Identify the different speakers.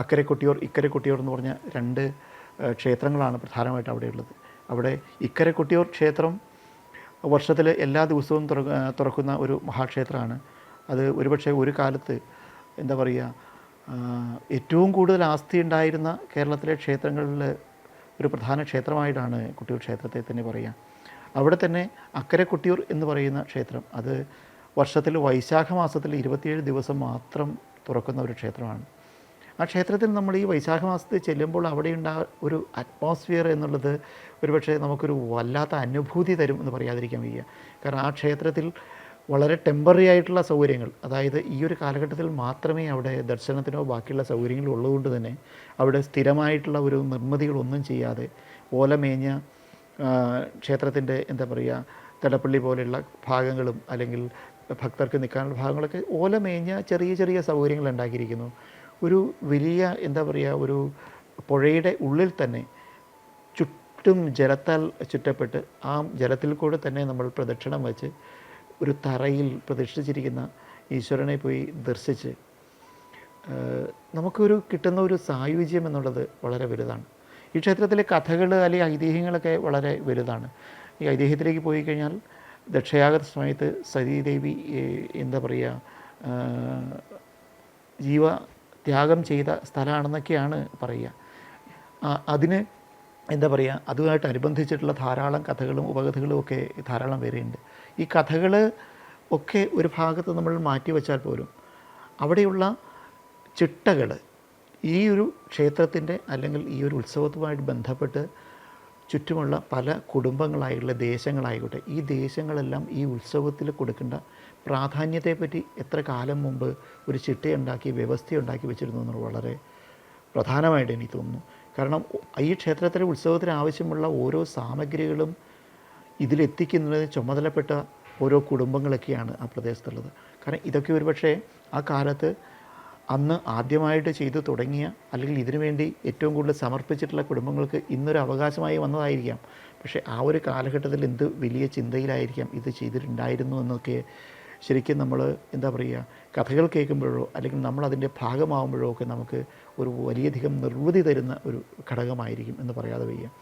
Speaker 1: അക്കരെ കൊട്ടിയൂർ ഇക്കരെ കൊട്ടിയൂർ എന്ന് പറഞ്ഞ രണ്ട് ക്ഷേത്രങ്ങളാണ് പ്രധാനമായിട്ട് അവിടെയുള്ളത്. അവിടെ ഇക്കരെ കൊട്ടിയൂർ ക്ഷേത്രം വർഷത്തിൽ എല്ലാ ദിവസവും തുറ തുറക്കുന്ന ഒരു മഹാക്ഷേത്രമാണ്. അത് ഒരുപക്ഷെ ഒരു കാലത്ത് എന്താ പറയുക ഏറ്റവും കൂടുതൽ ആസ്തി ഉണ്ടായിരുന്ന കേരളത്തിലെ ക്ഷേത്രങ്ങളിൽ ഒരു പ്രധാന ക്ഷേത്രമായിട്ടാണ് കുട്ടിയൂർ ക്ഷേത്രത്തെ തന്നെ പറയുക. അവിടെ തന്നെ അക്കരെ കൊട്ടിയൂർ എന്ന് പറയുന്ന ക്ഷേത്രം അത് വർഷത്തിൽ വൈശാഖ മാസത്തിൽ ഇരുപത്തിയേഴ് ദിവസം മാത്രം തുറക്കുന്ന ഒരു ക്ഷേത്രമാണ്. ആ ക്ഷേത്രത്തിൽ നമ്മൾ ഈ വൈശാഖ മാസത്തിൽ ചെല്ലുമ്പോൾ അവിടെ ഉണ്ടാ ഒരു അറ്റ്മോസ്ഫിയർ എന്നുള്ളത് ഒരുപക്ഷെ നമുക്കൊരു വല്ലാത്ത അനുഭൂതി തരും എന്ന് പറയാതിരിക്കാൻ വയ്യ. കാരണം ആ ക്ഷേത്രത്തിൽ വളരെ ടെമ്പററി ആയിട്ടുള്ള സൗകര്യങ്ങൾ അതായത് ഈ ഒരു കാലഘട്ടത്തിൽ മാത്രമേ അവിടെ ദർശനത്തിനോ ബാക്കിയുള്ള സൗകര്യങ്ങളോ ഉള്ളതുകൊണ്ട് തന്നെ അവിടെ സ്ഥിരമായിട്ടുള്ള ഒരു നിർമ്മിതികളൊന്നും ചെയ്യാതെ ഓലമേഞ്ഞ ക്ഷേത്രത്തിന്റെ എന്താ പറയുക തടപ്പള്ളി പോലെയുള്ള ഭാഗങ്ങളും അല്ലെങ്കിൽ ഭക്തർക്ക് നിൽക്കാനുള്ള ഭാഗങ്ങളൊക്കെ ഓലമേഞ്ഞ ചെറിയ ചെറിയ സൗകര്യങ്ങൾ ഉണ്ടാക്കിയിരിക്കുന്നു. ഒരു വലിയ എന്താ പറയുക ഒരു പുഴയുടെ ഉള്ളിൽ തന്നെ ചുറ്റും ജലത്താൽ ചുറ്റപ്പെട്ട് ആ ജലത്തിൽ കൂടെ തന്നെ നമ്മൾ പ്രദക്ഷിണം വെച്ച് ഒരു തറയിൽ പ്രതിഷ്ഠിച്ചിരിക്കുന്ന ഈശ്വരനെ പോയി ദർശിച്ച് നമുക്കൊരു കിട്ടുന്ന ഒരു സായുജ്യം എന്നുള്ളത് വളരെ വലുതാണ്. ഈ ക്ഷേത്രത്തിലെ കഥകൾ അല്ലെങ്കിൽ ഐതിഹ്യങ്ങളൊക്കെ വളരെ വലുതാണ്. ഈ ഐതിഹ്യത്തിലേക്ക് പോയി കഴിഞ്ഞാൽ ദക്ഷയാഗത സമയത്ത് സതീദേവി എന്താ പറയുക ജീവ ത്യാഗം ചെയ്ത സ്ഥലമാണെന്നൊക്കെയാണ് പറയുക. അതിന് എന്താ പറയുക അതുമായിട്ട് അനുബന്ധിച്ചിട്ടുള്ള ധാരാളം കഥകളും ഉപകഥകളും ഒക്കെ ധാരാളം വേറെയുണ്ട്. ഈ കഥകൾ ഒക്കെ ഒരു ഭാഗത്ത് നമ്മൾ മാറ്റി വെച്ചാൽ പോലും അവിടെയുള്ള ചിട്ടകൾ ഈ ഒരു ക്ഷേത്രത്തിന്റെ അല്ലെങ്കിൽ ഈ ഒരു ഉത്സവത്തുമായിട്ട് ബന്ധപ്പെട്ട് ചുറ്റുമുള്ള പല കുടുംബങ്ങളായിട്ടുള്ള ദേശങ്ങളായിക്കോട്ടെ ഈ ദേശങ്ങളെല്ലാം ഈ ഉത്സവത്തിൽ കൊടുക്കേണ്ട പ്രാധാന്യത്തെപ്പറ്റി എത്ര കാലം മുമ്പ് ഒരു ചിട്ടയുണ്ടാക്കി വ്യവസ്ഥയുണ്ടാക്കി വെച്ചിരുന്നു എന്നുള്ളത് വളരെ പ്രധാനമായിട്ട് എനിക്ക് തോന്നുന്നു. കാരണം ഈ ക്ഷേത്രത്തിലെ ഉത്സവത്തിന് ആവശ്യമുള്ള ഓരോ സാമഗ്രികളും ഇതിലെത്തിക്കുന്നതിന് ചുമതലപ്പെട്ട ഓരോ കുടുംബങ്ങളൊക്കെയാണ് ആ പ്രദേശത്തുള്ളത്. കാരണം ഇതൊക്കെ ഒരുപക്ഷേ ആ കാലത്ത് അന്ന് ആദ്യമായിട്ട് ചെയ്തു തുടങ്ങിയ അല്ലെങ്കിൽ ഇതിനുവേണ്ടി ഏറ്റവും കൂടുതൽ സമർപ്പിച്ചിട്ടുള്ള കുടുംബങ്ങൾക്ക് ഇന്നൊരു അവകാശമായി വന്നതായിരിക്കാം. പക്ഷേ ആ ഒരു കാലഘട്ടത്തിൽ എന്ത് വലിയ ചിന്തയിലായിരിക്കാം ഇത് ചെയ്തിട്ടുണ്ടായിരുന്നു എന്നൊക്കെ ശരിക്കും നമ്മൾ എന്താ പറയുക കഥകൾ കേൾക്കുമ്പോഴോ അല്ലെങ്കിൽ നമ്മൾ അതിന്റെ ഭാഗമാകുമ്പോഴോ ഒക്കെ നമുക്ക് ഒരു വലിയധികം നിർവൃതി തരുന്ന ഒരു ഘടകമായിരിക്കും എന്ന് പറയാതെ വയ്യ.